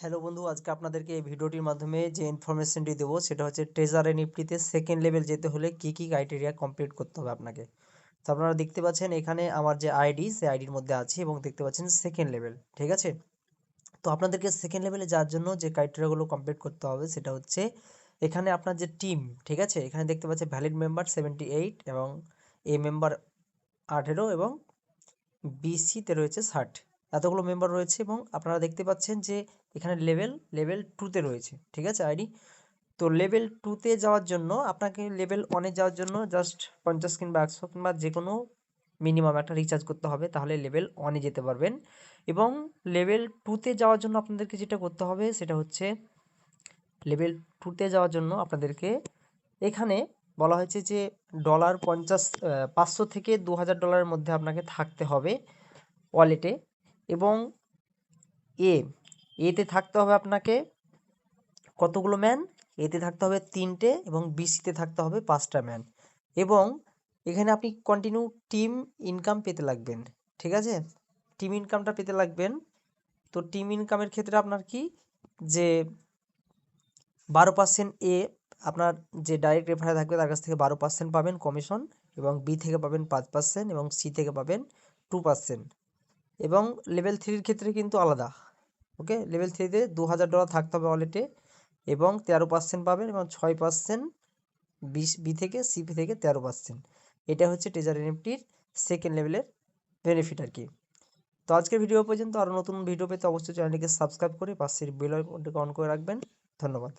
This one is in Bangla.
হ্যালো বন্ধু, আজকে আপনাদেরকে এই ভিডিওটির মাধ্যমে যে ইনফরমেশনটি দেবো সেটা হচ্ছে ট্রেজারে নিফটিতে সেকেন্ড লেভেল যেতে হলে কি কি ক্রাইটেরিয়া কমপ্লিট করতে হবে আপনাকে। তো আপনারা দেখতে পাচ্ছেন এখানে আমার যে আইডি সেই আইডির মধ্যে আছে এবং দেখতে পাচ্ছেন সেকেন্ড লেভেল ঠিক আছে? তো আপনাদেরকে সেকেন্ড লেভেলে যাওয়ার জন্য যে ক্রাইটেরিয়াগুলো কমপ্লিট করতে হবে সেটা হচ্ছে এখানে আপনার যে টিম ঠিক আছে? এখানে দেখতে পাচ্ছেন ভ্যালিড মেম্বার সেভেন্টি এইট এবং এ মেম্বার আঠেরো এবং বিসিতে রয়েছে ষাট। এতগুলো মেম্বার রয়েছে এবং আপনারা দেখতে পাচ্ছেন যে এখানে লেভেল লেভেল টুতে রয়েছে, ঠিক আছে আইডি তো লেভেল টুতে যাওয়ার জন্য, আপনাকে লেভেল ওয়ানে যাওয়ার জন্য জাস্ট পঞ্চাশ কিংবা একশো কিংবা যে কোনো মিনিমাম একটা রিচার্জ করতে হবে, তাহলে লেভেল ওয়ানে যেতে পারবেন। এবং লেভেল টুতে যাওয়ার জন্য আপনাদেরকে যেটা করতে হবে, সেটা হচ্ছে লেভেল টুতে যাওয়ার জন্য আপনাদেরকে এখানে বলা হয়েছে যে ডলার পঞ্চাশ পাঁচশো থেকে দু হাজার ডলারের মধ্যে আপনাকে থাকতে হবে ওয়ালেটে এবং এ এতে থাকতে হবে আপনাকে কতগুলো ম্যান এতে থাকতে হবে তিনটে এবং বিসিতে থাকতে হবে পাঁচটা ম্যান এবং এখানে আপনি কন্টিনিউ টিম ইনকাম পেতে লাগবেন, ঠিক আছে? টিম ইনকামটা পেতে লাগবেন। তো টিম ইনকামের ক্ষেত্রে আপনার কি? যে বারো পার্সেন্ট এ আপনার যে ডাইরেক্ট রেফারে থাকবে তার কাছ থেকে বারো পার্সেন্ট পাবেন কমিশন এবং বি থেকে পাবেন পাঁচ পার্সেন্ট এবং সি থেকে পাবেন টু পার্সেন্ট এবং লেভেল থ্রির ক্ষেত্রে কিন্তু আলাদা ওকে লেভেল থ্রিতে দু হাজার ডলার থাকতে হবে ওয়ালেটে এবং তেরো পার্সেন্ট পাবেন এবং ছয় পার্সেন্ট বিশ বি থেকে সি সিপি থেকে তেরো পার্সেন্ট এটা হচ্ছে টেজার এনএফটির সেকেন্ড লেভেলের বেনিফিট আর কি। তো আজকের ভিডিও পর্যন্ত। আরও নতুন ভিডিও পেতে অবশ্যই চ্যানেলটিকে সাবস্ক্রাইব করে পাশের বেল আইকনটিকে অন করে রাখবেন। ধন্যবাদ।